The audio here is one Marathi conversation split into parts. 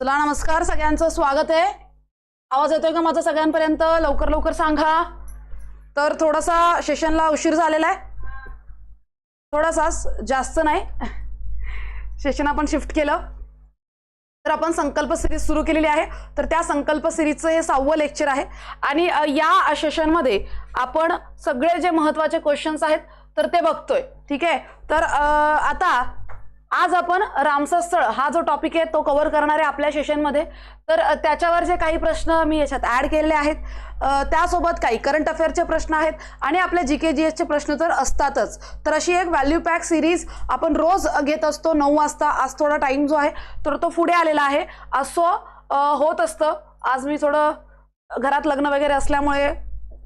तुला नमस्कार सगळ्यांचं. स्वागत आहे. आवाज येतोय का माझा सगळ्यांपर्यंत? लवकर लवकर सांगा. तर थोडासा सेशनला उशीर झालेला आहे. थोडासाच जास्त नाही. सेशन आपण शिफ्ट केलं. तर आपण संकल्प सिरीज सुरू केलेली आहे. तर त्या संकल्प सिरीजचं हे सहावं लेक्चर आहे. आणि या सेशनमध्ये आपण सगळे जे महत्त्वाचे क्वेश्चन्स आहेत तर ते बघतोय. ठीक आहे? तर आता आज आपण रामसर स्थळ हा जो टॉपिक आहे तो कव्हर करणार आहे आपल्या सेशनमध्ये तर त्याच्यावर जे काही प्रश्न मी याच्यात ॲड केलेले आहेत त्यासोबत काही करंट अफेअरचे प्रश्न आहेत आणि आपले जी के जी एसचे प्रश्न तर असतातच. तर अशी एक व्हॅल्यू पॅक सिरीज आपण रोज घेत असतो नऊ वाजता. आज थोडा टाईम जो आहे तर तो पुढे आलेला आहे. असो होत असतं. आज मी थोडं घरात लग्न वगैरे असल्यामुळे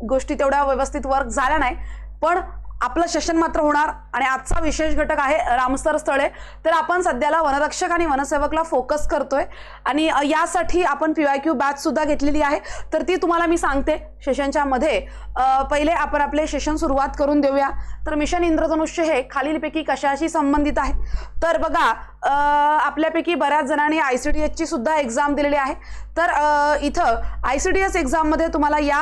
गोष्टी तेवढ्या व्यवस्थित वर्क झाल्या नाही. पण आपलं सेशन मात्र होणार आणि आजचा विशेष घटक आहे रामसर स्थळे. तर आपण सध्याला वनरक्षक आणि वनसेवकला फोकस करतोय. आणि यासाठी आपण पी वाय क्यू बॅच सुद्धा घेतलेली आहे. तर ती तुम्हाला मी सांगते सेशनच्या मध्ये. पहिले आपण आपले सेशन सुरुवात करून देऊया. तर मिशन इंद्रधनुष्य हे खालीलपैकी कशाशी संबंधित आहे? तर बघा आपल्यापैकी बऱ्याच जणांनी आय सी डी एसची सुद्धा एक्झाम दिलेली आहे. तर इथं आय सी डी एस एक्झाममध्ये तुम्हाला या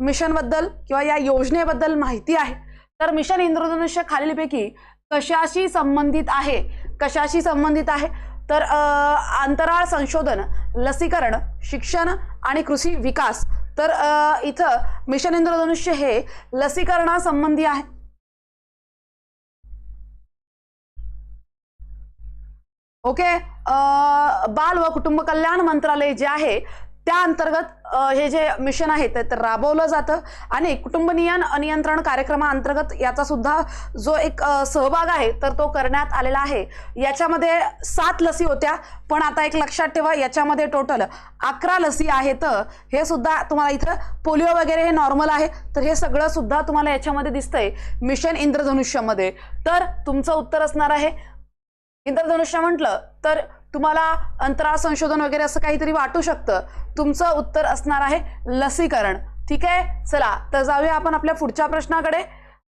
मिशनबद्दल किंवा या योजनेबद्दल माहिती आहे. तर मिशन इंद्रधनुष्य खालीलपैकी कशाशी संबंधित आहे? कशाशी संबंधित आहे? तर अंतराळ संशोधन लसीकरण शिक्षण आणि कृषी विकास. तर इथं मिशन इंद्रधनुष्य हे लसीकरणासंबंधी आहे. ओके? बाल व कुटुंब कल्याण मंत्रालय जे आहे त्या अंतर्गत हे जे मिशन आहे ते तर राबवलं जातं. आणि कुटुंब नियन नियंत्रण कार्यक्रमाअंतर्गत याचा सुद्धा जो एक सहभाग आहे तर तो करण्यात आलेला आहे. याच्यामध्ये सात लसी होत्या पण आता एक लक्षात ठेवा याच्यामध्ये टोटल अकरा लसी आहेत. हे सुद्धा तुम्हाला इथं पोलिओ वगैरे हे नॉर्मल आहे. तर हे सगळं सुद्धा तुम्हाला याच्यामध्ये दिसतंय. मिशन इंद्रधनुष्यामध्ये. तर तुमचं उत्तर असणार आहे. इंद्रधनुष्य म्हटलं तर तुम्हाला अंतराळ संशोधन वगैरे असं काहीतरी वाटू शकतं. तुमचं उत्तर असणार आहे लसीकरण. ठीक आहे? चला तर जाऊया आपण आपल्या पुढच्या प्रश्नाकडे.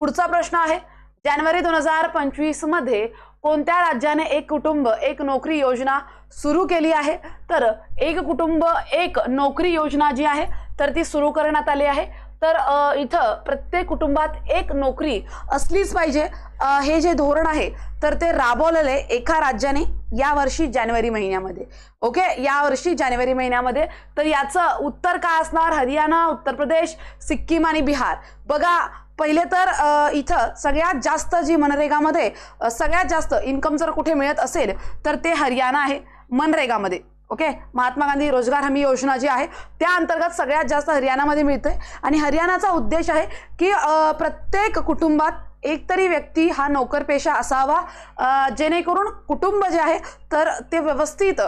पुढचा प्रश्न आहे जानेवारी दोन हजार पंचवीसमध्ये कोणत्या राज्याने एक कुटुंब एक नोकरी योजना सुरू केली आहे? तर एक कुटुंब एक नोकरी योजना जी आहे तर ती सुरू करण्यात आली आहे. तर इथं प्रत्येक कुटुंबात एक नोकरी असलीच पाहिजे. हे जे धोरण आहे तर ते राबवलेलं आहे एका राज्याने यावर्षी जानेवारी महिन्यामध्ये. ओके? यावर्षी जानेवारी महिन्यामध्ये. तर याचं उत्तर काय असणार? हरियाणा उत्तर प्रदेश सिक्कीम आणि बिहार. बघा पहिले तर इथं सगळ्यात जास्त जी मनरेगामध्ये सगळ्यात जास्त इन्कम जर कुठे मिळत असेल तर ते हरियाणा आहे मनरेगामध्ये. ओके? महात्मा गांधी रोजगार हमी योजना जी आहे त्या अंतर्गत सगळ्यात जास्त हरियाणामध्ये मिळते आणि हरियाणाचा उद्देश आहे की प्रत्येक कुटुंबात एक तरी व्यक्ती हा नोकरपेशा असावा जेणेकरून कुटुंब जे आहे तर ते व्यवस्थित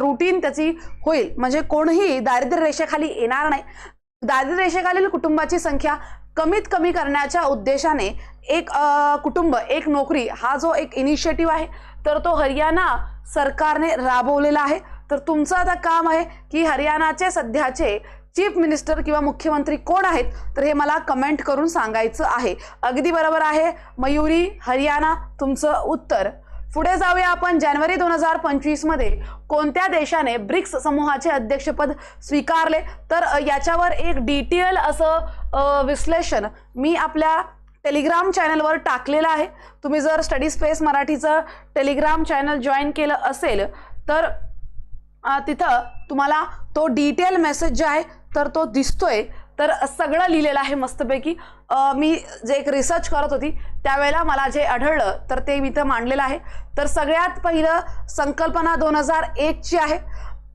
रुटीन त्याची होईल. म्हणजे कोणीही दारिद्र्य रेषेखाली येणार नाही. दारिद्र्य रेषेखालील कुटुंबाची संख्या कमीत कमी करण्याच्या उद्देशाने एक कुटुंब एक नोकरी हा जो एक इनिशिएटिव्ह आहे तर तो हरियाणा सरकारने राबवलेला आहे. तर तुमचं आता काम आहे की हरियाणाचे सध्याचे चीफ मिनिस्टर किंवा मुख्यमंत्री कोण आहेत? तर हे मला कमेंट करून सांगायचं आहे. अगदी बरोबर आहे. मयुरी हरियाणा तुमचं उत्तर. पुढे जाऊया आपण. जानेवारी दोन हजार पंचवीसमध्ये कोणत्या देशाने ब्रिक्स समूहाचे अध्यक्षपद स्वीकारले? तर याच्यावर एक डिटेल असं विश्लेषण मी आपल्या टेलिग्राम चॅनलवर टाकलेलं आहे. तुम्ही जर स्टडी स्पेस मराठीचं टेलिग्राम चॅनल जॉईन केलं असेल तर तिथं तुम्हाला तो डिटेल मेसेज जे आहे तर तो दिसतोय. तर सगळं लिहिलेलं आहे मस्तपैकी. मी जे एक रिसर्च करत होती त्यावेळेला मला जे आढळलं तर ते मी इथं मांडलेलं आहे. तर सगळ्यात पहिलं संकल्पना दोन हजार एकची आहे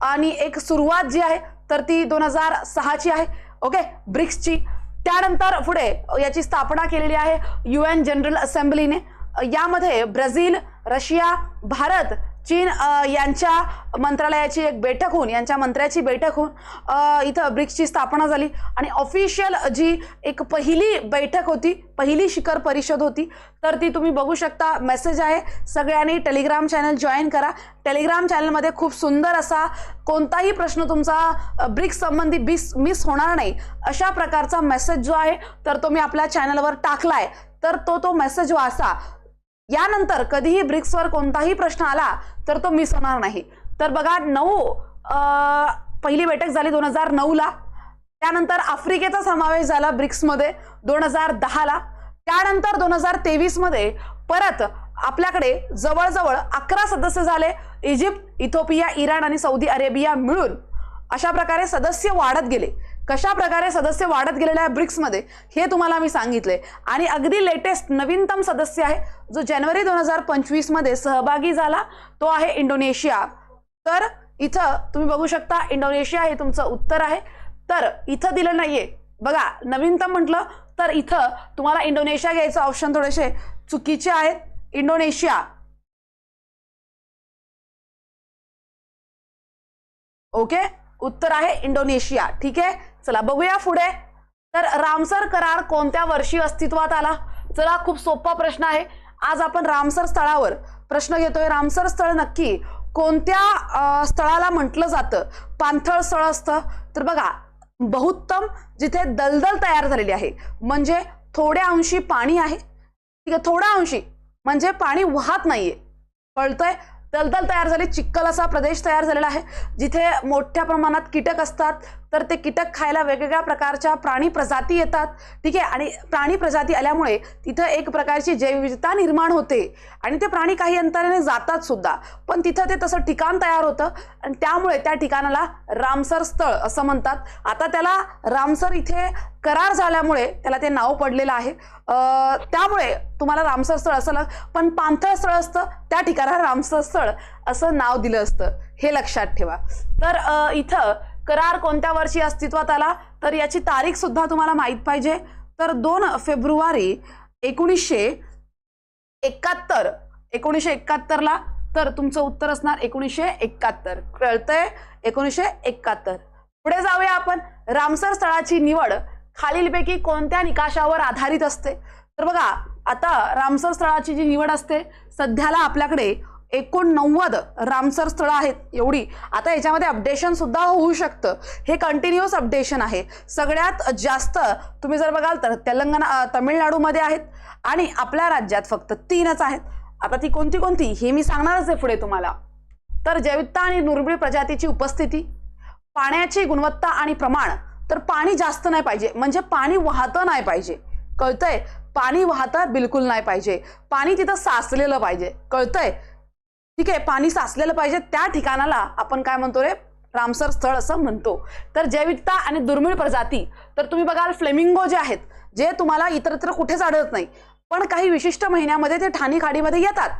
आणि एक सुरुवात जी आहे तर ती दोन हजार सहाची आहे. ओके? ब्रिक्सची त्यानंतर पुढे याची स्थापना केलेली आहे यू एन जनरल असेंब्लीने. यामध्ये ब्राझील रशिया भारत चीन यांच्या मंत्रालयाची एक बैठक होऊन यांच्या मंत्र्याची बैठक होऊन इथं ब्रिक्सची स्थापना झाली. आणि ऑफिशियल जी एक पहिली बैठक होती पहिली शिखर परिषद होती तर ती तुम्ही बघू शकता. मेसेज आहे. सगळ्यांनी टेलिग्राम चॅनल जॉईन करा. टेलिग्राम चॅनलमध्ये खूप सुंदर असा कोणताही प्रश्न तुमचा ब्रिक्स संबंधी बिस मिस होणार नाही. अशा प्रकारचा मेसेज जो आहे तर तो मी आपल्या चॅनलवर टाकला आहे तर तो तो मेसेज वाचा. यानंतर कधीही ब्रिक्सवर कोणताही प्रश्न आला तर तो मिस होणार नाही. तर बघा नऊ पहिली बैठक झाली दोन हजार नऊला. त्यानंतर आफ्रिकेचा समावेश झाला ब्रिक्समध्ये दोन हजार दहाला. त्यानंतर दोन हजार तेवीसमध्ये परत आपल्याकडे जवळजवळ अकरा सदस्य झाले. इजिप्त इथोपिया इराण आणि सौदी अरेबिया मिळून अशा प्रकारे सदस्य वाढत गेले. कशा प्रकारे सदस्य वाढत गेलेल्या आहे ब्रिक्समध्ये हे तुम्हाला मी सांगितले. आणि अगदी लेटेस्ट नवीनतम सदस्य आहे जो जानेवारी दोन हजार पंचवीसमध्ये सहभागी झाला तो आहे इंडोनेशिया. तर इथं तुम्ही बघू शकता इंडोनेशिया हे तुमचं उत्तर आहे. तर इथं दिलं नाहीये. बघा नवीनतम म्हटलं तर इथं तुम्हाला इंडोनेशिया घ्यायचं ऑप्शन थोडेसे चुकीचे आहेत. इंडोनेशिया. ओके? उत्तर आहे इंडोनेशिया. ठीक आहे? चला बघूया पुढे. तर रामसर करार कोणत्या वर्षी अस्तित्वात आला? चला खूप सोपा प्रश्न आहे. आज आपण रामसर स्थळावर प्रश्न घेतोय. रामसर स्थळ नक्की कोणत्या स्थळाला म्हटलं जातं? पाणथळ स्थळ असतं. तर बघा बहुत्तम जिथे दलदल तयार झालेली आहे म्हणजे थोड्या अंशी पाणी आहे. ठीक आहे थोड्या अंशी म्हणजे पाणी वाहत नाहीये. कळतंय? दलदल तयार झाली चिक्कल असा प्रदेश तयार झालेला आहे जिथे मोठ्या प्रमाणात कीटक असतात तर ते कीटक खायला वेगवेगळ्या प्रकारच्या प्राणी प्रजाती येतात. ठीक आहे? आणि प्राणी प्रजाती आल्यामुळे तिथं एक प्रकारची जैवविविधता निर्माण होते. आणि ते प्राणी काही अंतराने जातात सुद्धा. पण तिथं ते तसं ठिकाण तयार होतं. आणि त्यामुळे त्या ठिकाणाला रामसर स्थळ असं म्हणतात. आता त्याला रामसर इथे करार झाल्यामुळे त्याला ते नाव पडलेलं आहे. त्यामुळे तुम्हाला रामसर स्थळ असं लाग- पण पाणथळ स्थळ असतं. त्या ठिकाणाला रामसर स्थळ असं नाव दिलं असतं. हे लक्षात ठेवा. तर इथं करार कोणत्या वर्षी अस्तित्वात आला? तर याची तारीख सुद्धा तुम्हाला माहीत पाहिजे. तर दोन फेब्रुवारी एकोणीसशे एकाहत्तर एकोणीसशे एकाहत्तरला तर तुमचं उत्तर असणार एकोणीसशे एकाहत्तर. कळतंय? एकोणीसशे एकाहत्तर. पुढे जाऊया आपण. रामसर स्थळाची निवड खालीलपैकी कोणत्या निकाशावर आधारित असते? तर बघा आता रामसर स्थळाची जी निवड असते सध्याला आपल्याकडे एकोणनव्वद रामसर स्थळं आहेत एवढी. आता याच्यामध्ये अपडेशन सुद्धा होऊ शकतं. हे कंटिन्युअस अपडेशन आहे. सगळ्यात जास्त तुम्ही जर बघाल तर तेलंगणा तमिळनाडूमध्ये आहेत आणि आपल्या राज्यात फक्त तीनच आहेत. आता ती कोणती कोणती हे मी सांगणारच आहे पुढे तुम्हाला. तर जैविकता आणि दुर्मिळ प्रजातीची उपस्थिती पाण्याची गुणवत्ता आणि प्रमाण तर पाणी जास्त नाही पाहिजे. म्हणजे पाणी वाहतं नाही पाहिजे. कळतंय? पाणी वाहतं बिलकुल नाही पाहिजे. पाणी तिथं साचलेलं पाहिजे. कळतंय? ठीक आहे पाणी साचलेलं पाहिजे त्या ठिकाणाला आपण काय म्हणतो रे रामसर स्थळ असं म्हणतो. तर जैविकता आणि दुर्मिळ प्रजाती तर तुम्ही बघाल फ्लेमिंगो जे आहेत जे तुम्हाला इतरत्र कुठेच आढळत नाही. पण काही विशिष्ट महिन्यामध्ये ते ठाणी खाडीमध्ये येतात.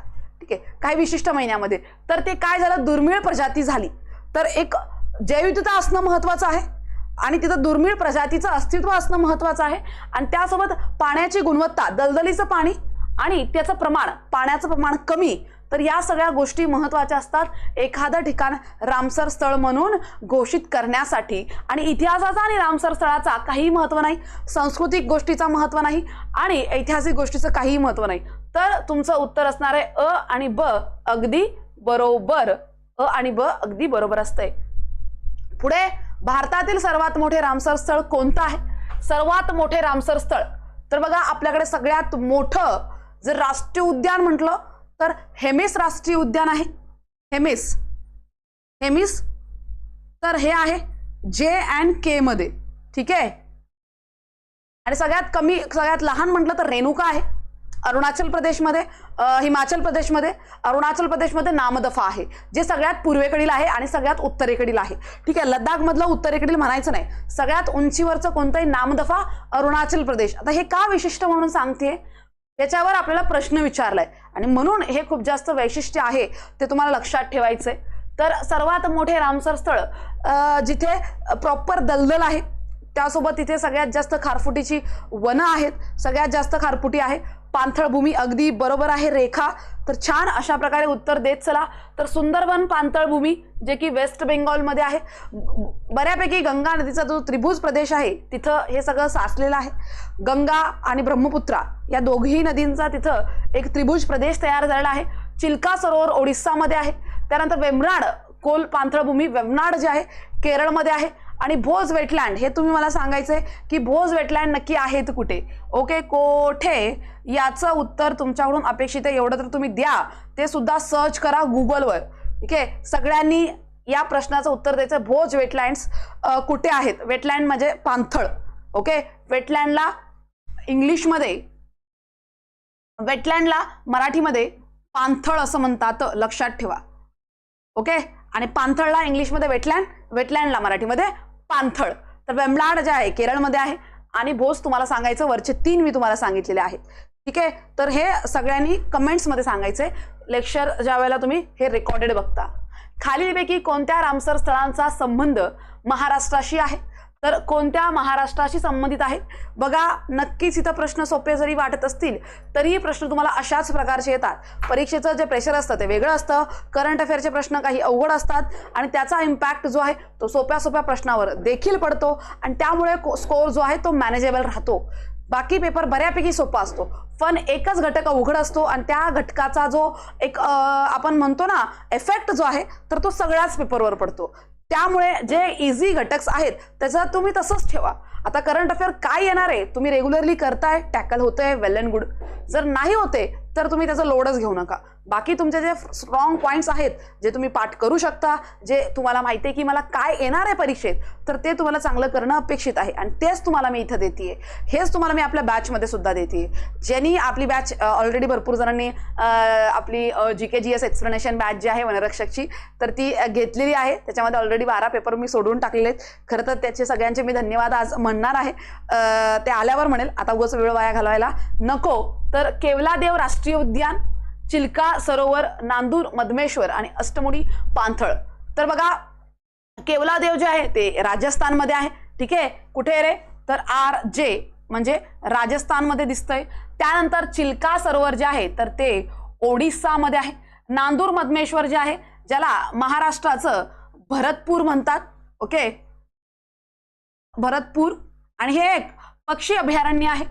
ठीक आहे काही विशिष्ट महिन्यामध्ये. तर ते काय झालं? दुर्मिळ प्रजाती झाली. तर एक जैविकता असणं महत्वाचं आहे आणि तिथं दुर्मिळ प्रजातीचं अस्तित्व असणं महत्वाचं आहे. आणि त्यासोबत पाण्याची गुणवत्ता दलदलीचं पाणी आणि त्याचं प्रमाण पाण्याचं प्रमाण कमी तर या सगळ्या गोष्टी महत्त्वाच्या असतात. एखादं ठिकाण रामसर स्थळ म्हणून घोषित करण्यासाठी. आणि इतिहासाचा आणि रामसर स्थळाचा काहीही महत्त्व नाही. सांस्कृतिक गोष्टीचा महत्त्व नाही. आणि ऐतिहासिक गोष्टीचं काहीही महत्त्व नाही. तर तुमचं उत्तर असणार आहे अ आणि ब अगदी बरोबर. अ आणि ब अगदी बरोबर असतंय. पुढे भारतातील सर्वात मोठे रामसर स्थळ कोणतं आहे? सर्वात मोठे रामसर स्थळ. तर बघा आपल्याकडे सगळ्यात मोठं जर राष्ट्रीय उद्यान म्हटलं तर हेमिस राष्ट्रीय उद्यान आहे. हेमिस. हेमिस. तर हे आहे जे अँड के मध्ये. ठीक आहे? आणि सगळ्यात कमी सगळ्यात लहान म्हटलं तर रेणुका आहे. अरुणाचल प्रदेशमध्ये हिमाचल प्रदेशमध्ये अरुणाचल प्रदेशमध्ये नामदफा आहे. जे सगळ्यात पूर्वेकडील आहे आणि सगळ्यात उत्तरेकडील आहे. ठीक आहे? लडाखमधलं उत्तरेकडील म्हणायचं नाही. सगळ्यात उंचीवरचं कोणतंही नामदफा अरुणाचल प्रदेश. आता हे का विशिष्ट म्हणून सांगते याच्यावर आपल्याला प्रश्न विचारलाय. आणि म्हणून हे खूप जास्त वैशिष्ट्य आहे ते तुम्हाला लक्षात ठेवायचंय. तर सर्वात मोठे रामसर स्थळ जिथे प्रॉपर दलदल आहे त्यासोबत तिथे सगळ्यात जास्त खारफुटीची वनं आहेत सगळ्यात जास्त खारफुटी आहे. पाणथळ भूमी अगदी बरोबर आहे रेखा. तर छान अशा प्रकारे उत्तर देत चला. तर सुंदरबन पांथळभूमी जे की वेस्ट बेंगॉलमध्ये आहे. बऱ्यापैकी गंगा नदीचा जो त्रिभुज प्रदेश आहे तिथं हे सगळं साचलेलं आहे. गंगा आणि ब्रह्मपुत्रा या दोघीही नदींचा तिथं एक त्रिभुज प्रदेश तयार झालेला आहे. चिल्का सरोवर ओडिस्सामध्ये आहे. त्यानंतर वेमनाड कोल पांथळभूमी वेमनाड जे आहे केरळमध्ये आहे. आणि भोज वेटलँड हे तुम्ही मला सांगायचंय की भोज वेटलँड नक्की आहेत कुठे? ओके कोठे? याचं उत्तर तुमच्याकडून अपेक्षित आहे. एवढं तर तुम्ही द्या. ते सुद्धा सर्च करा गुगलवर ठीक आहे सगळ्यांनी या प्रश्नाचं उत्तर द्यायचं. भोज वेटलँड्स कुठे आहेत? वेटलँड म्हणजे पांथळ ओके वेटलँडला इंग्लिशमध्ये वेटलँडला मराठीमध्ये पांथळ असं म्हणतात. लक्षात ठेवा. ओके आणि पांथळला इंग्लिशमध्ये वेटलँड वेटलँडला मराठीमध्ये पाणथळ तर वेमलाड जे आहे केरळमध्ये आहे. आणि भोस तुम्हाला सांगायचं वरचे तीन मी तुम्हाला सांगितलेले आहेत. ठीक आहे? तर हे सगळ्यांनी कमेंट्समध्ये सांगायचंय. लेक्चर ज्या वेळेला तुम्ही हे रेकॉर्डेड बघता. खालीलपैकी कोणत्या रामसर स्थळांचा संबंध महाराष्ट्राशी आहे? तर कोणत्या महाराष्ट्राशी संबंधित आहेत? बघा नक्कीच इथं प्रश्न सोपे जरी वाटत असतील तरीही प्रश्न तुम्हाला अशाच प्रकारचे येतात. परीक्षेचं जे प्रेशर असतं ते वेगळं असतं. करंट अफेअरचे प्रश्न काही अवघड असतात आणि त्याचा इम्पॅक्ट जो आहे तो सोप्या सोप्या प्रश्नावर देखील पडतो आणि त्यामुळे स्कोअर जो आहे तो मॅनेजेबल राहतो. बाकी पेपर बऱ्यापैकी सोपा असतो. पण एकच घटक अवघड असतो आणि त्या घटकाचा जो एक आपण म्हणतो ना इफेक्ट जो आहे तर तो सगळ्याच पेपरवर पडतो. त्यामुळे जे इझी घटक आहेत त्याचं तुम्ही तसंच ठेवा. आता करंट अफेअर काय येणार आहे? तुम्ही रेग्युलरली करताय टॅकल होतंय वेल अँड गुड जर नाही होते तर तुम्ही त्याचं लोडच घेऊ नका. बाकी तुमचे जे स्ट्रॉंग पॉईंट्स आहेत जे तुम्ही पाठ करू शकता जे तुम्हाला माहिती आहे की मला काय येणार आहे परीक्षेत तर ते तुम्हाला चांगलं करणं अपेक्षित आहे. आणि तेच तुम्हाला मी इथं देते हेच तुम्हाला मी आपल्या बॅचमध्ये सुद्धा देते ज्यांनी आपली बॅच ऑलरेडी भरपूर जणांनी आपली G K G S explanation batch जी आहे वनरक्षकची तर ती घेतलेली आहे. त्याच्यामध्ये ऑलरेडी बारा पेपर मी सोडून टाकलेले आहेत. खरं तर त्याचे सगळ्यांचे मी धन्यवाद आज म्हणणार आहे. ते आल्यावर म्हणेल. आता उगाच वेळ वाया घालवायला नको. तर केवलादेव राष्ट्रीय उद्यान चिल्का सरोवर नांदूर मधमेश्वर आणि अष्टमुडी पाणथळ. तर बघा केवलादेव जे आहे ते राजस्थानमध्ये आहे. ठीक आहे? कुठे रे? तर आर जे म्हणजे राजस्थानमध्ये दिसतंय. त्यानंतर चिल्का सरोवर जे आहे तर ते ओडिसामध्ये आहे. नांदूर मधमेश्वर जे आहे ज्याला महाराष्ट्राचं भरतपूर म्हणतात. ओके? भरतपूर. आणि हे एक पक्षी अभयारण्य आहे.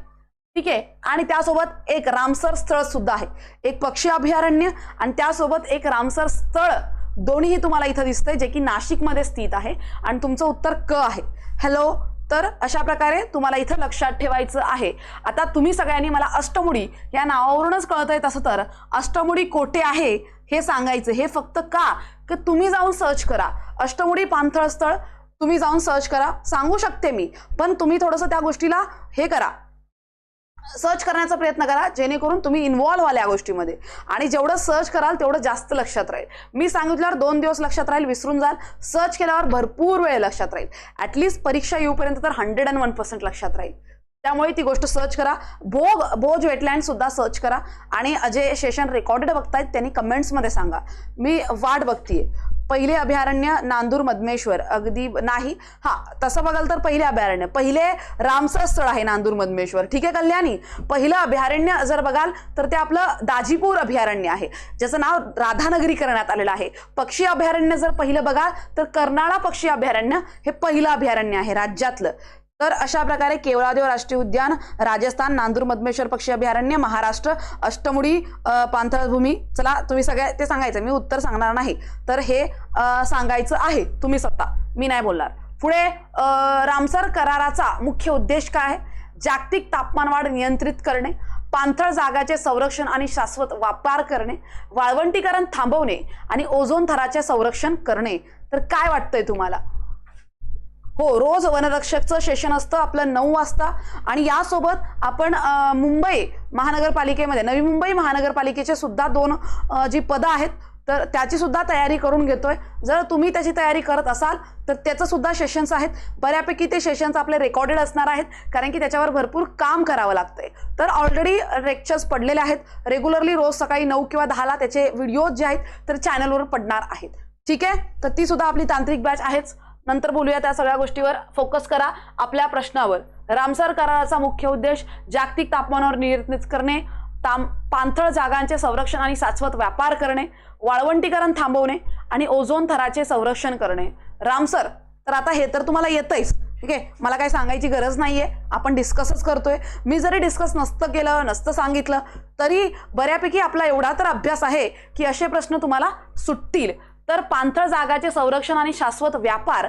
ठीक आहे? आणि त्यासोबत एक रामसर स्थळ सुद्धा आहे. एक पक्षी अभयारण्य आणि त्यासोबत एक रामसर स्थळ. दोन्हीही तुम्हाला इथं दिसतंय जे की नाशिकमध्ये स्थित आहे. आणि तुमचं उत्तर क आहे. हॅलो तर अशा प्रकारे तुम्हाला इथं लक्षात ठेवायचं आहे. आता तुम्ही सगळ्यांनी मला अष्टमुडी या नावावरूनच कळत आहे तसं तर. अष्टमुडी कोठे आहे? हे सांगायचं. हे फक्त का? की तुम्ही जाऊन सर्च करा. अष्टमुडी पाणथळ स्थळ तुम्ही जाऊन सर्च करा. सांगू शकते मी. पण तुम्ही थोडंसं त्या गोष्टीला हे करा. सर्च करण्याचा प्रयत्न करा जेणेकरून तुम्ही इन्व्हॉल्व्ह व्हाल या गोष्टीमध्ये. आणि जेवढं सर्च कराल तेवढं जास्त लक्षात राहील. मी सांगितल्यावर दोन दिवस लक्षात राहील विसरून जाल. सर्च केल्यावर भरपूर वेळ लक्षात राहील. ॲटलिस्ट परीक्षा येऊपर्यंत तर हंड्रेड अँड वन पर्सेंट लक्षात राहील. त्यामुळे ती गोष्ट सर्च करा. भोग भोज वेटलँड सुद्धा सर्च करा. आणि जे सेशन रेकॉर्डेड बघतायत त्यांनी कमेंट्समध्ये सांगा. मी वाट बघतीये. पहिले अभयारण्य नांदूर मधमेश्वर. अगदी नाही. हा तसं बघाल तर पहिले अभयारण्य. पहिले रामसर स्थळ आहे नांदूर मधमेश्वर. ठीक आहे कल्याणी? पहिलं अभयारण्य जर बघाल तर ते आपलं दाजीपूर अभयारण्य आहे. ज्याचं नाव राधानगरी करण्यात आलेलं आहे. पक्षी अभयारण्य जर पहिलं बघाल तर कर्नाळा पक्षी अभयारण्य हे पहिलं अभयारण्य आहे राज्यातलं. तर अशा प्रकारे केवळादेव राष्ट्रीय उद्यान राजस्थान नांदूर मधमेश्वर पक्षी अभयारण्य महाराष्ट्र अष्टमुडी पांथळभूमी चला तुम्ही सगळ्या ते सांगायचं मी उत्तर सांगणार नाही. तर हे सांगायचं आहे तुम्ही स्वतः. मी नाही बोलणार. पुढे रामसर कराराचा मुख्य उद्देश काय आहे? जागतिक तापमानवाढ नियंत्रित करणे पाणथळ जागाचे संरक्षण आणि शाश्वत वापर करणे वाळवंटीकरण थांबवणे आणि ओझोन थराचे संरक्षण करणे. तर काय वाटतंय तुम्हाला? हो रोज वनरक्षकचं सेशन असतं आपलं नऊ वाजता. आणि यासोबत आपण मुंबई महानगरपालिकेमध्ये नवी मुंबई महानगरपालिकेचे सुद्धा दोन जी पदं आहेत तर त्याची सुद्धा तयारी करून घेतोय. जर तुम्ही त्याची तयारी करत असाल तर त्याचं सुद्धा सेशन्स आहेत. बऱ्यापैकी ते सेशन्स आपले रेकॉर्डेड असणार आहेत कारण की त्याच्यावर भरपूर काम करावं लागतंय. तर ऑलरेडी लेक्चर्स पडलेले आहेत. रेग्युलरली रोज सकाळी नऊ किंवा दहाला त्याचे व्हिडिओज जे आहेत तर चॅनलवर पडणार आहेत. ठीक आहे? तर ती सुद्धा आपली तांत्रिक बॅच आहेच. नंतर बोलूया त्या सगळ्या गोष्टीवर. फोकस करा आपल्या प्रश्नावर. रामसर कराराचा मुख्य उद्देश जागतिक तापमानावर नियंत्रित करणे ताम पाणथळ जागांचे संरक्षण आणि शाश्वत व्यापार करणे वाळवंटीकरण थांबवणे आणि ओझोन थराचे संरक्षण करणे. रामसर तर आता हे तर तुम्हाला येतंयच. ठीक आहे? मला काही सांगायची गरज नाहीये. आपण डिस्कसच करतोय. मी जरी डिस्कस नसतं केलं नसतं सांगितलं तरी बऱ्यापैकी आपला एवढा तर अभ्यास आहे की असे प्रश्न तुम्हाला सुटतील. तर पाणथळ जागाचे संरक्षण आणि शाश्वत व्यापार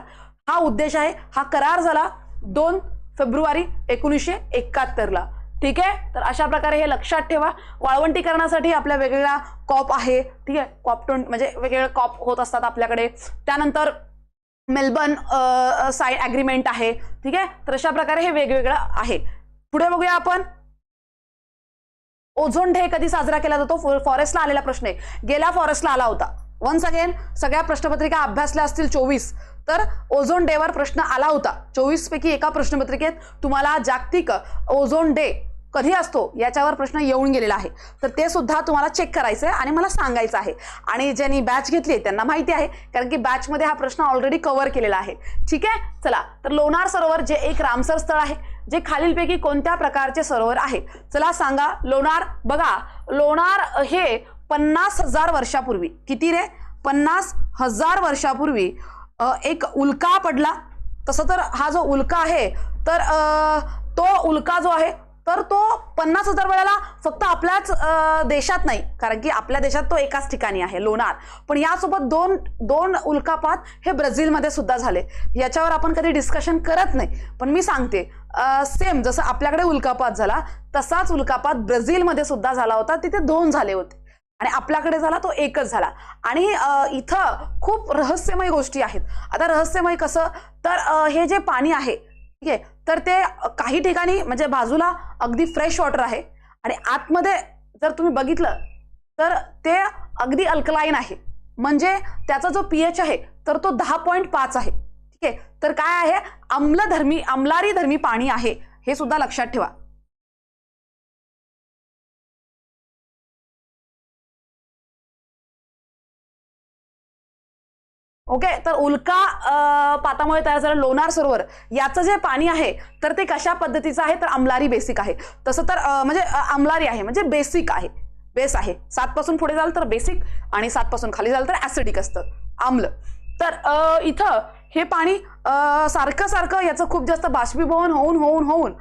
हा उद्देश आहे. हा करार झाला दोन फेब्रुवारी एकोणीसशे एकाहत्तरला. ठीक आहे? तर अशा प्रकारे हे लक्षात ठेवा. वाळवंटीकरणासाठी आपल्या वेगवेगळ्या कॉप आहे. ठीक आहे? कॉप टोन म्हणजे वेगवेगळे कॉप होत असतात आपल्याकडे. त्यानंतर मेलबर्न साईड ॲग्रीमेंट आहे. ठीक आहे? तर अशा प्रकारे हे वेगवेगळं आहे. पुढे बघूया आपण. ओझोन डे कधी साजरा केला जातो? फॉ- फॉरेस्टला आलेला प्रश्न आहे. गेला फॉरेस्टला आला होता. वन्स अगेन सगळ्या प्रश्नपत्रिका अभ्यासल्या असतील चोवीस तर ओझोन डेवर प्रश्न आला होता. चोवीस पैकी एका प्रश्नपत्रिकेत तुम्हाला जागतिक ओझोन डे कधी असतो याच्यावर प्रश्न येऊन गेलेला आहे. तर ते सुद्धा तुम्हाला चेक करायचं आहे आणि मला सांगायचं आहे. आणि ज्यांनी बॅच घेतली आहे त्यांना माहिती आहे कारण की बॅचमध्ये हा प्रश्न ऑलरेडी कव्हर केलेला आहे. ठीक आहे? चला तर लोणार सरोवर जे एक रामसर स्थळ आहे जे खालीलपैकी कोणत्या प्रकारचे सरोवर आहे? चला सांगा लोणार बघा लोणार हे पन्नास हजार वर्षापूर्वी. किती रे? पन्नास हजार वर्षापूर्वी एक उल्का पडला. तसं तर हा जो उल्का आहे तर तो उल्का जो आहे तर तो पन्नास हजार वेळेला फक्त आपल्याच देशात नाही. कारण की आपल्या देशात तो एकाच ठिकाणी आहे लोणार. पण यासोबत दोन दोन उल्कापात हे ब्राझीलमध्ये सुद्धा झाले. याच्यावर आपण कधी डिस्कशन करत नाही. पण मी सांगते सेम जसं आपल्याकडे उल्कापात झाला तसाच उल्कापात ब्राझीलमध्ये सुद्धा झाला होता. तिथे दोन झाले होते. आणि आपल्याकडे झाला तो एकच झाला. आणि इथं खूप रहस्यमय गोष्टी आहेत. आता रहस्यमय कसं? तर हे जे पाणी आहे ठीक आहे तर ते काही ठिकाणी म्हणजे बाजूला अगदी फ्रेश वॉटर आहे. आणि आतमध्ये जर तुम्ही बघितलं तर ते अगदी अल्कलाईन आहे. म्हणजे त्याचा जो पीएच आहे तर तो दहा पॉईंट पाच आहे. ठीक आहे तर काय आहे? आम्लधर्मी आम्लारी धर्मी पाणी आहे. हे सुद्धा लक्षात ठेवा. ओके? तर उल्का पातामुळे तयार झालं लोणार सरोवर याचं जे पाणी आहे तर ते कशा पद्धतीचं आहे? तर अंमलारी बेसिक आहे. तसं तर म्हणजे अंमलारी आहे म्हणजे बेसिक आहे. बेस आहे. सात पासून पुढे जाल तर बेसिक आणि सात पासून खाली जाल तर ऍसिडिक असतं. आम्ल. तर इथं हे पाणी सारखं सारखं याचं खूप जास्त बाष्पीभवन होऊन होऊन होऊन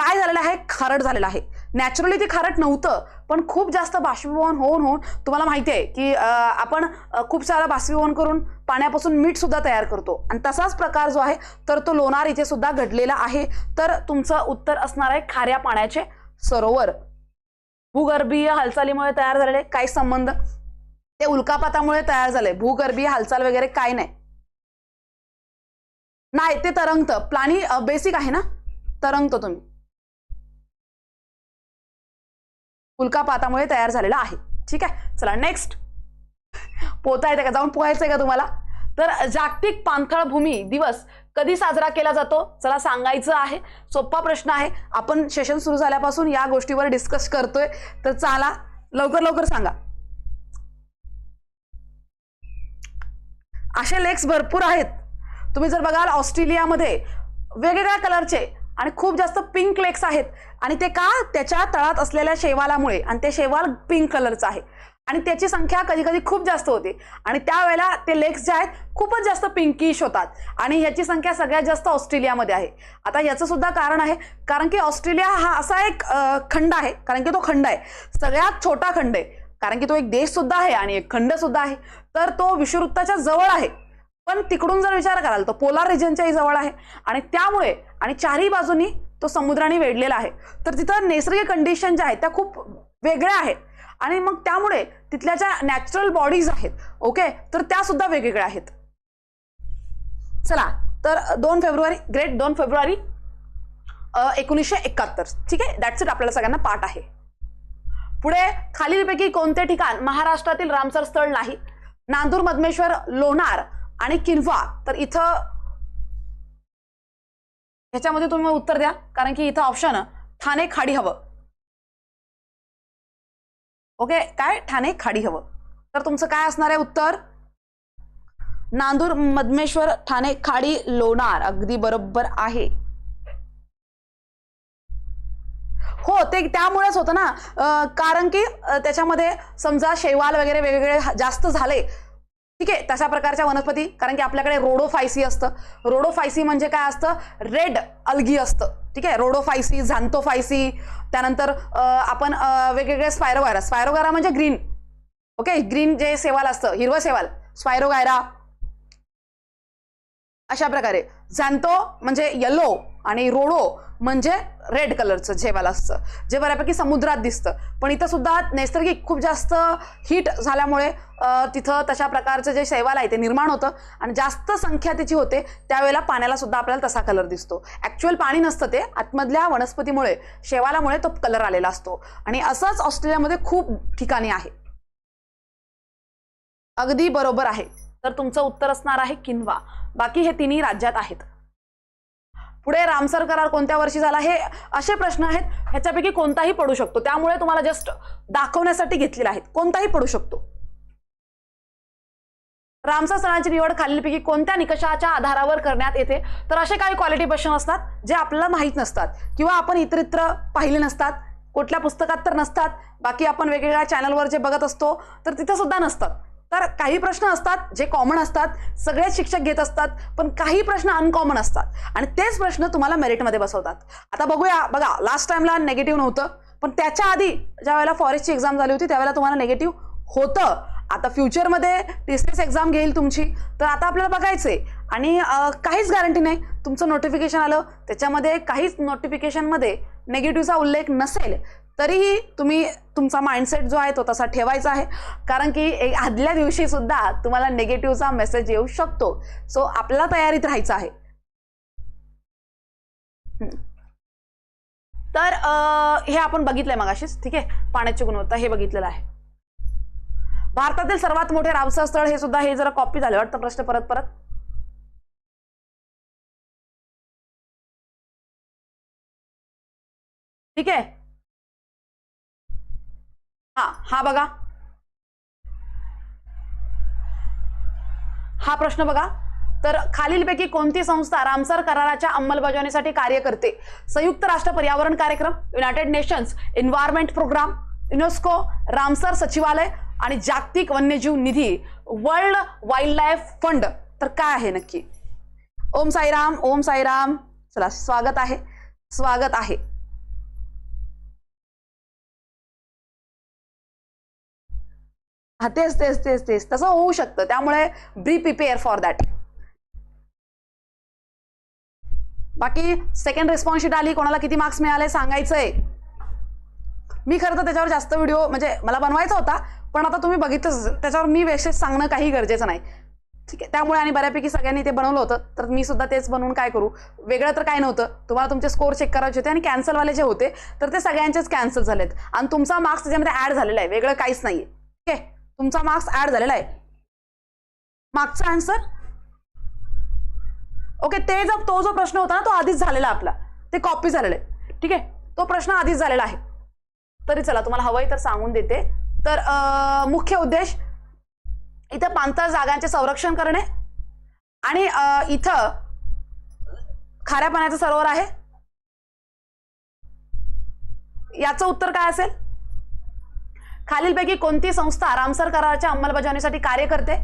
काय झालेलं आहे? खारट झालेलं आहे. नॅचरली ते खारट नव्हतं पण खूप जास्त बाष्पीभवन होऊन होऊन तुम्हाला माहिती आहे की आपण खूप सारा बाष्पीभवन करून पाण्यापासून मीठ सुद्धा तयार करतो. आणि तसाच प्रकार जो आहे तर तो लोणार इथे सुद्धा घडलेला आहे. तर तुमचं उत्तर असणार आहे खाऱ्या पाण्याचे सरोवर. भूगर्भीय हालचालीमुळे तयार झालेले काही संबंध? ते उल्कापातामुळे तयार झाले. भूगर्भीय हालचाल वगैरे काय नाही. नाही ते तरंगतं. प्लानी बेसिक आहे ना? तरंगतो तुम्ही. उल्कापातामुळे तयार झालेला आहे. ठीक आहे? चला नेक्स्ट पोहता येते का? जाऊन पोहायचंय का तुम्हाला? तर जागतिक पाणथळ भूमी दिवस कधी साजरा केला जातो? चला सांगायचं आहे. सोपा प्रश्न आहे. आपण सेशन सुरू झाल्यापासून या गोष्टीवर डिस्कस करतोय. तर चला लवकर लवकर सांगा. असे लेक्स भरपूर आहेत. तुम्ही जर बघाल ऑस्ट्रेलियामध्ये वेगवेगळ्या कलरचे आणि खूप जास्त पिंक लेक्स आहेत. आणि ते का? त्याच्या तळात असलेल्या शेवालामुळे. आणि ते शेवाल पिंक कलरचं आहे. आणि त्याची संख्या कधी कधी खूप जास्त होते. आणि त्यावेळेला ते लेक्स जे आहेत खूपच जास्त पिंकिश होतात. आणि ह्याची संख्या सगळ्यात जास्त ऑस्ट्रेलियामध्ये आहे. आता याचं सुद्धा कारण आहे. कारण की ऑस्ट्रेलिया हा असा एक खंड आहे. कारण की तो खंड आहे. सगळ्यात छोटा खंड आहे. कारण की तो एक देश सुद्धा आहे आणि एक खंड सुद्धा आहे. तर तो विषुववृत्ताच्या जवळ आहे. पण तिकडून जर विचार कराल तर पोलार रिजनच्याही जवळ आहे. आणि त्यामुळे आणि चारही बाजूनी तो समुद्राने वेढलेला आहे. तर तिथं नैसर्गिक कंडिशन ज्या आहेत त्या खूप वेगळ्या आहेत. आणि मग त्यामुळे तिथल्या ज्या नॅचरल बॉडीज आहेत ओके तर त्या सुद्धा वेगवेगळ्या आहेत. चला तर दोन फेब्रुवारी ग्रेट दोन फेब्रुवारी एकोणीसशे एकाहत्तर. ठीक आहे? दॅट्स इट आपल्याला सगळ्यांना पाठ आहे. पुढे खालीलपैकी कोणते ठिकाण महाराष्ट्रातील रामसर स्थळ नाही? नांदूर मधमेश्वर लोणार आणि किंवा तर इथं ह्याच्यामध्ये तुम्ही उत्तर द्या कारण की इथं ऑप्शन ठाणे खाडी हवं. ओके काय? ठाणे खाडी हवं. तर तुमचं काय असणार आहे उत्तर? नांदूर मधमेश्वर ठाणे खाडी लोणार. अगदी बरोबर आहे. हो ते त्यामुळेच होतं ना. कारण की त्याच्यामध्ये समजा शेवाल वगैरे वेगवेगळे जास्त झाले ठीक आहे? तशा प्रकारच्या वनस्पती कारण की आपल्याकडे रोडोफायसी असतं. रोडोफायसी म्हणजे काय असतं? रेड अलगी असतं. ठीक आहे? रोडोफायसी झांतोफायसी त्यानंतर आपण वेगवेगळे स्पायरोगायरा स्पायरोगायरा म्हणजे ग्रीन ओके ग्रीन जे सेवाल असतं हिरवं सेवाल. स्पायरोगायरा अशा प्रकारे. झांतो म्हणजे येलो आणि रोडो म्हणजे रेड कलरचं जेवायला असतं. जे बऱ्यापैकी समुद्रात दिसतं. पण इथं सुद्धा नैसर्गिक खूप जास्त हीट झाल्यामुळे तिथं तशा प्रकारचं जे शैवाल आहे ते निर्माण होतं आणि जास्त संख्या त्याची होते त्यावेळेला पाण्याला सुद्धा आपल्याला तसा कलर दिसतो. ऍक्च्युअल पाणी नसतं ते आतमधल्या वनस्पतीमुळे शेवालामुळे तो कलर आलेला असतो. आणि असंच ऑस्ट्रेलियामध्ये खूप ठिकाणी आहे. अगदी बरोबर आहे. तर तुमचं उत्तर असणार आहे किनवा. बाकी हे तिन्ही राज्यात आहेत. पुढे रामसर करार कोणत्या वर्षी झाला? हे असे प्रश्न आहेत ह्याच्यापैकी कोणताही पडू शकतो. त्यामुळे तुम्हाला जस्ट दाखवण्यासाठी घेतलेला आहे कोणताही पडू शकतो. रामसर सणाची निवड खालीलपैकी कोणत्या निकषाच्या आधारावर करण्यात येते? तर असे काही क्वालिटी क्वेश्चन असतात जे आपल्याला माहीत नसतात. किंवा आपण इतरत्र पाहिले नसतात कुठल्या पुस्तकात तर नसतात बाकी आपण वेगवेगळ्या चॅनलवर जे बघत असतो तर तिथं सुद्धा नसतात. तर काही प्रश्न असतात जे कॉमन असतात सगळेच शिक्षक घेत असतात पण काही प्रश्न अनकॉमन असतात. आणि तेच प्रश्न तुम्हाला मेरिटमध्ये बसवतात. आता बघूया बघा लास्ट टाइमला नेगेटिव्ह नव्हतं पण त्याच्या आधी ज्या वेळेला फॉरेस्टची एक्झाम झाली होती त्यावेळेला तुम्हाला नेगेटिव्ह होतं. आता फ्युचरमध्ये टीसीएस एक्झाम घेईल तुमची. तर आता आपल्याला बघायचंय. आणि काहीच गॅरंटी नाही. तुमचं नोटिफिकेशन आलं त्याच्यामध्ये काहीच नोटिफिकेशनमध्ये नेगेटिव्हचा उल्लेख नसेल. तरीही तुम्ही तुमचा माइंडसेट जो आहे तो तसा ठेवायचा आहे. कारण की एक आदल्या दिवशी सुद्धा तुम्हाला निगेटिव्हचा मेसेज येऊ शकतो. सो आपल्याला तयारीत राहायचं आहे. तर हे आपण बघितलंय मगाशीच ठीक आहे? पाण्याची गुणवत्ता हे बघितलेलं आहे. भारतातील सर्वात मोठे रामसर स्थळ हे सुद्धा हे जरा कॉपी झाले वाटतं प्रश्न परत परत. ठीक आहे? हा हा बघा. हा प्रश्न बघा. तर खालीलपैकी कोणती संस्था रामसर कराराच्या अंमलबजावणीसाठी कार्य करते? संयुक्त राष्ट्र पर्यावरण कार्यक्रम United Nations Environment Programme UNESCO Ramsar सचिवालय आणि जागतिक वन्यजीव निधी वर्ल्ड वाईल्ड लाईफ फंड तर काय आहे नक्की? ओम साईराम ओम साईराम. चला स्वागत आहे. स्वागत आहे. हा तेच तेच तेच तेच. तसं होऊ शकतं. त्यामुळे बी प्रिपेअर फॉर दॅट बाकी सेकंड रिस्पॉन्स शीट आली कोणाला किती मार्क्स मिळाले सांगायचंय. मी खरं तर त्याच्यावर जास्त व्हिडिओ म्हणजे मला बनवायचा होता पण आता तुम्ही बघितलं त्याच्यावर मी वेशेस सांगणं काही गरजेचं नाही. ठीक आहे त्यामुळे आणि बऱ्यापैकी सगळ्यांनी ते बनवलं होतं तर मी सुद्धा तेच बनवून काय करू? वेगळं तर काय नव्हतं. तुम्हाला तुमचे स्कोर चेक करायचे होते आणि कॅन्सलवाले जे होते तर ते सगळ्यांचेच कॅन्सल झालेत. आणि तुमचा मार्क्स त्याच्यामध्ये ऍड झालेला आहे. वेगळं काहीच नाहीये. ठीक आहे? तुमचा मार्क्स ऍड झालेला आहे. मागचा आन्सर ओके ते जो तो जो प्रश्न होता ना तो आधीच झालेला आपला. ते कॉपी झालेलं आहे. ठीक आहे? तो प्रश्न आधीच झालेला आहे. तरी चला तुम्हाला हवंय तर सांगून देते. तर मुख्य उद्देश इथं पाणथळ जागांचे संरक्षण करणे आणि इथं खाऱ्या पाण्याचं सरोवर आहे. याचं उत्तर काय असेल? खालीलपैकी कोणती संस्था रामसर कराराच्या अंमलबजावणीसाठी कार्य करते?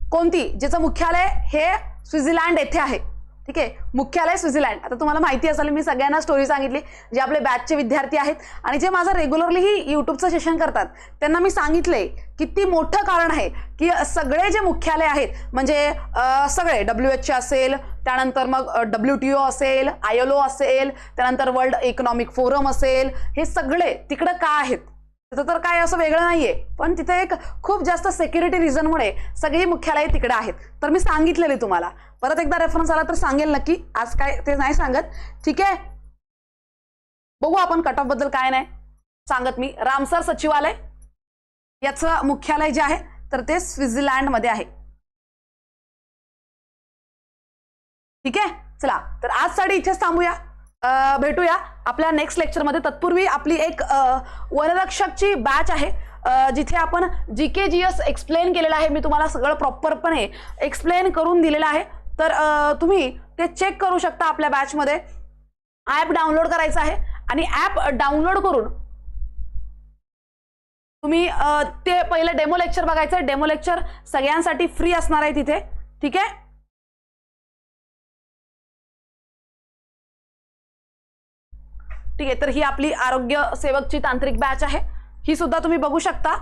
कोणती? जिचं मुख्यालय हे स्वित्झर्लंड येथे आहे. ठीक? आहे मुख्यालय स्वित्झर्लंड. आता तुम्हाला माहिती असेल मी सगळ्यांना स्टोरी सांगितली जे आपले बॅचचे विद्यार्थी आहेत आणि जे माझं रेग्युलरली युट्यूबचं सेशन करतात. त्यांना मी सांगितले किती मोठं कारण आहे की सगळे जे मुख्यालय आहेत म्हणजे सगळे डब्ल्यू एच असेल त्यानंतर मग डब्ल्यू टी ओ असेल आय एल ओ असेल त्यानंतर वर्ल्ड इकॉनॉमिक फोरम असेल हे सगळे तिकडं का आहेत? तिथं तर काय असं वेगळं नाहीये. पण तिथे एक खूप जास्त सिक्युरिटी रिझनमुळे सगळी मुख्यालय तिकडे आहेत. तर मी सांगितलेले तुम्हाला. परत एकदा रेफरन्स आला तर सांगेल नक्की. आज काय ते नाही सांगत. ठीक आहे? बघू आपण कट ऑफबद्दल काय नाही. सांगत मी. रामसर सचिवालय. याचं मुख्यालय जे आहे तर ते स्वित्झर्लंडमध्ये आहे. ठीक आहे? चला. तर आजसाठी इथेच थांबूया. भेटूया. आपल्या नेक्स्ट लेक्चरमध्ये तत्पूर्वी आपली एक अं, वनरक्षकची बॅच आहे. जिथे आपण जी के जी एस एक्सप्लेन केलेलं आहे. मी तुम्हाला सगळं प्रॉपरपणे एक्सप्लेन करून दिलेलं आहे. तर तुम्ही ते चेक करू शकता आपल्या बॅचमध्ये ॲप डाउनलोड करायचं आहे. आणि ॲप डाउनलोड करून तुम्ही ते पहिलं डेमो लेक्चर बघायचं डेमो लेक्चर सगळ्यांसाठी फ्री असणार आहे तिथे. ठीक आहे? ठीक आहे तर ही आपली आरोग्य सेवकची तांत्रिक बॅच आहे. ही सुद्धा तुम्ही बघू शकता.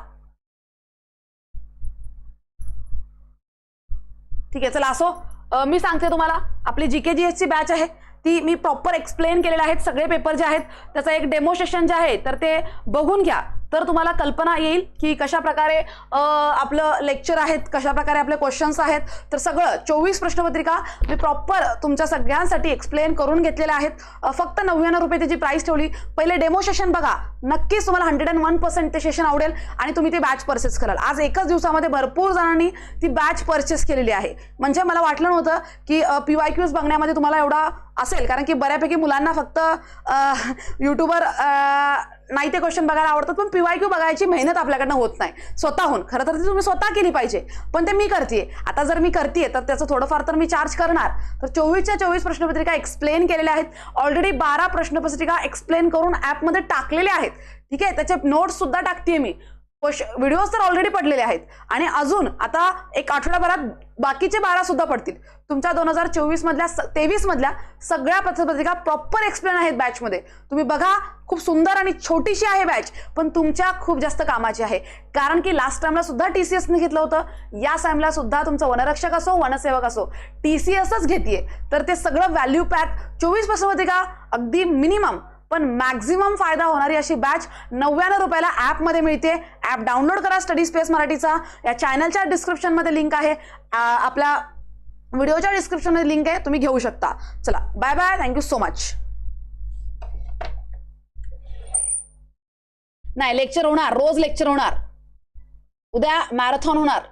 ठीक आहे चला असो मी सांगते तुम्हाला. आपली जी के जी एसची बॅच आहे. ती मी प्रॉपर एक्सप्लेन केलेले आहेत सगळे पेपर जे आहेत त्याचा एक डेमो सेशन जे आहे तर ते बघून घ्या. तर तुम्हाला कल्पना येईल की कशा प्रकारे आपलं लेक्चर आहेत कशा प्रकारे आपले क्वेश्चन्स आहेत. तर सगळं चोवीस प्रश्नपत्रिका मी प्रॉपर तुमच्या सगळ्यांसाठी एक्सप्लेन करून घेतलेल्या आहेत. फक्त नव्याण्णव रुपये त्याची प्राईस ठेवली. पहिले डेमो सेशन बघा. नक्कीच तुम्हाला हंड्रेड अँड वन पर्सेंट ते सेशन आवडेल आणि तुम्ही ती बॅच परचेस कराल. आज एकाच दिवसामध्ये भरपूर जणांनी ती बॅच परचेस केलेली आहे. म्हणजे मला वाटलं नव्हतं की पी वाय क्यूज बघण्यामध्ये तुम्हाला एवढा असेल. कारण की बऱ्यापैकी मुलांना फक्त युट्यूबर नाही ते क्वेश्चन बघायला आवडतात पण पीवाय क्यू बघायची मेहनत आपल्याकडनं होत नाही. स्वतःहून. खरं तर ती तुम्ही स्वतः केली पाहिजे. पण ते मी करते आता जर मी करते तर त्याचं थोडंफार तर मी चार्ज करणार. तर चोवीसच्या चोवीस प्रश्नपत्रिका एक्सप्लेन केलेल्या आहेत. ऑलरेडी बारा प्रश्नपत्रिका एक्सप्लेन करून ॲपमध्ये टाकलेल्या आहेत. ठीक? आहे त्याचे नोट्स सुद्धा टाकते मी. व्हिडिओज तर ऑलरेडी पडलेले आहेत. आणि अजून आता एक आठवड्याभरात बाकीचे बारा सुद्धा पडतील. तुमच्या दोन हजार चोवीस मधल्या तेवीस मधल्या सगळ्या पत्रपत्रिका प्रॉपर एक्सप्लेन आहेत बॅचमध्ये तुम्ही बघा खूप सुंदर आणि छोटीशी आहे बॅच पण तुमच्या खूप जास्त कामाची आहे. कारण की लास्ट टाइमला सुद्धा टी सी एसने घेतलं होतं. या टाइमला सुद्धा तुमचं वनरक्षक असो वनसेवक असो टी सी एसच घेतीये. तर ते सगळं व्हॅल्यू पॅक चोवीस पत्रपत्रिका अगदी मिनिमम पण मॅक्झिमम फायदा होणारी अशी बॅच नव्याण्णव रुपयाला ॲपमध्ये मिळते. ॲप डाउनलोड करा स्टडी स्पेस मराठीचा. या चॅनलच्या डिस्क्रिप्शनमध्ये लिंक आहे. आपल्या व्हिडिओच्या डिस्क्रिप्शनमध्ये लिंक आहे. तुम्ही घेऊ शकता. चला bye bye thank you so much नाही लेक्चर होणार. रोज लेक्चर होणार. उद्या मॅरेथॉन होणार.